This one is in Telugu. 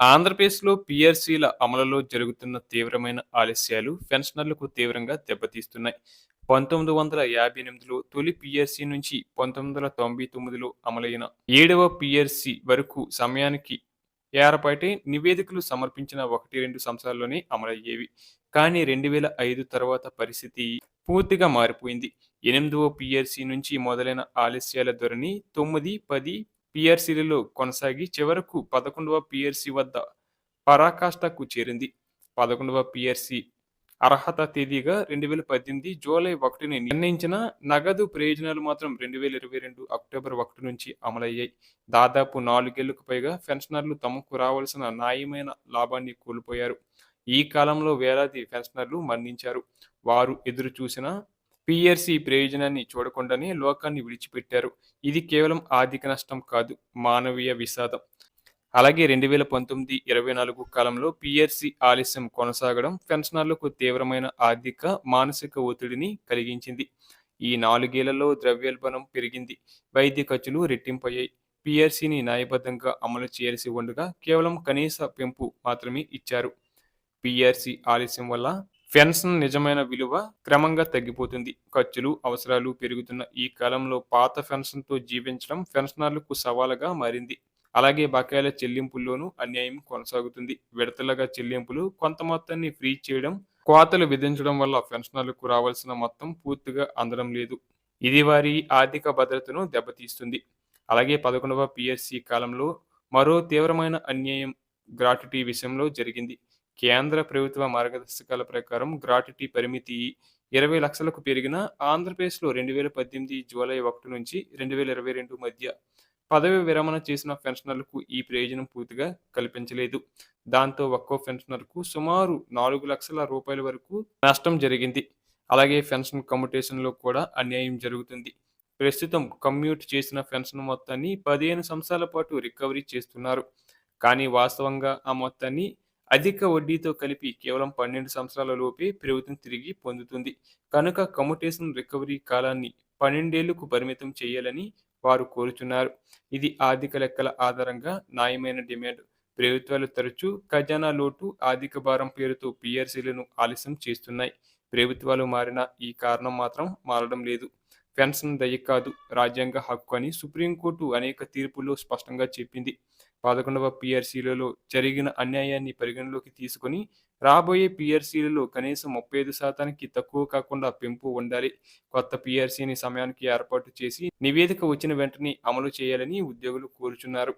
ఆంధ్రప్రదేశ్‌లో పీఆర్సీల అమలులో జరుగుతున్న తీవ్రమైన ఆలస్యాలు పెన్షనర్లకు తీవ్రంగా దెబ్బతీస్తున్నాయి. పంతొమ్మిది వందల యాభై ఎనిమిదిలో తొలి పిఆర్సీ నుంచి పంతొమ్మిది వందల తొంభై తొమ్మిదిలో అమలైన ఏడవ పిఆర్సీ వరకు సమయానికి ఏర్పాటై నివేదికలు సమర్పించిన ఒకటి రెండు సంవత్సరాల్లోనే అమలయ్యేవి. కానీ రెండు వేల ఐదు తర్వాత పరిస్థితి పూర్తిగా మారిపోయింది. ఎనిమిదవ పిఆర్సీ నుంచి మొదలైన ఆలస్యాల ధోరణి తొమ్మిది, పది పిఆర్సీలలో కొనసాగి చివరకు పదకొండవ పిఆర్సీ వద్ద పరాకాష్ఠకు చేరింది. పదకొండవ పిఆర్సీ అర్హత తేదీగా రెండు వేల పద్దెనిమిది జూలై ఒకటిని నిర్ణయించిన నగదు ప్రయోజనాలు మాత్రం రెండు వేల ఇరవై రెండు అక్టోబర్ ఒకటి నుంచి అమలయ్యాయి. దాదాపు నాలుగేళ్ళకు పైగా పెన్షనర్లు తమకు రావాల్సిన న్యాయమైన లాభాన్ని కోల్పోయారు. ఈ కాలంలో వేలాది పెన్షనర్లు మరణించారు. వారు ఎదురు చూసిన పీఆర్సీ ప్రయోజనాన్ని చూడకుండానే లోకాన్ని విడిచిపెట్టారు. ఇది కేవలం ఆర్థిక నష్టం కాదు, మానవీయ విషాదం. అలాగే రెండు వేల పంతొమ్మిది ఇరవై నాలుగు కాలంలో పీఆర్సీ ఆలస్యం కొనసాగడం పెన్షనర్లకు తీవ్రమైన ఆర్థిక, మానసిక ఒత్తిడిని కలిగించింది. ఈ నాలుగేళ్ళలో ద్రవ్యోల్బణం పెరిగింది. వైద్య ఖర్చులు రెట్టింపయ్యాయి. పిఆర్సీని న్యాయబద్ధంగా అమలు చేయాల్సి ఉండగా కేవలం కనీస పెంపు మాత్రమే ఇచ్చారు. పిఆర్సీ ఆలస్యం వల్ల పెన్షన్ నిజమైన విలువ క్రమంగా తగ్గిపోతుంది. ఖర్చులు, అవసరాలు పెరుగుతున్న ఈ కాలంలో పాత పెన్షన్తో జీవించడం పెన్షనర్లకు సవాలుగా మారింది. అలాగే బకాయిల చెల్లింపుల్లోనూ అన్యాయం కొనసాగుతుంది. విడతలుగా చెల్లింపులు, కొంత మొత్తాన్ని ఫ్రీ చేయడం, కోతలు విధించడం వల్ల పెన్షనర్లకు రావాల్సిన మొత్తం పూర్తిగా అందడం లేదు. ఇది వారి ఆర్థిక భద్రతను దెబ్బతీస్తుంది. అలాగే పదకొండవ పిఎస్సి కాలంలో మరో తీవ్రమైన అన్యాయం గ్రాట్యుటీ విషయంలో జరిగింది. కేంద్ర ప్రభుత్వ మార్గదర్శకాల ప్రకారం గ్రాట్యుటీ పరిమితి ఇరవై లక్షలకు పెరిగిన ఆంధ్రప్రదేశ్లో రెండు వేల పద్దెనిమిది జూలై ఒకటి నుంచి రెండు వేల ఇరవై రెండు మధ్య పదవీ విరమణ చేసిన పెన్షనర్లకు ఈ ప్రయోజనం పూర్తిగా కల్పించలేదు. దాంతో ఒక్కో పెన్షనర్కు సుమారు నాలుగు లక్షల రూపాయల వరకు నష్టం జరిగింది. అలాగే పెన్షన్ కమ్యూటేషన్లో కూడా అన్యాయం జరుగుతుంది. ప్రస్తుతం కమ్యూట్ చేసిన పెన్షన్ మొత్తాన్ని పదిహేను సంవత్సరాల పాటు రికవరీ చేస్తున్నారు. కానీ వాస్తవంగా ఆ మొత్తాన్ని అధిక వడ్డీతో కలిపి కేవలం పన్నెండు సంవత్సరాల లోపే ప్రభుత్వం తిరిగి పొందుతుంది. కనుక కమ్యుటేషన్ రికవరీ కాలాన్ని పన్నెండేళ్ళకు పరిమితం చేయాలని వారు కోరుచున్నారు. ఇది ఆర్థిక లెక్కల ఆధారంగా న్యాయమైన డిమాండ్. ప్రభుత్వాలు తరచూ ఖజానా లోటు, ఆర్థిక భారం పేరుతో పిఆర్సీలను ఆలస్యం చేస్తున్నాయి. ప్రభుత్వాలు మారినా ఈ కారణం మాత్రం మారడం లేదు. పెన్షన్ దయ కాదు, రాజ్యాంగ హక్కు అని సుప్రీంకోర్టు అనేక తీర్పుల్లో స్పష్టంగా చెప్పింది. పదకొండవ పిఆర్సీలలో జరిగిన అన్యాయాన్ని పరిగణలోకి తీసుకొని రాబోయే పిఆర్సీలలో కనీసం ముప్పై ఐదు శాతానికి తక్కువ కాకుండా పెంపు ఉండాలి. కొత్త పిఆర్సీని సమయానికి ఏర్పాటు చేసి నివేదిక వచ్చిన వెంటనే అమలు చేయాలని ఉద్యోగులు కోరుచున్నారు.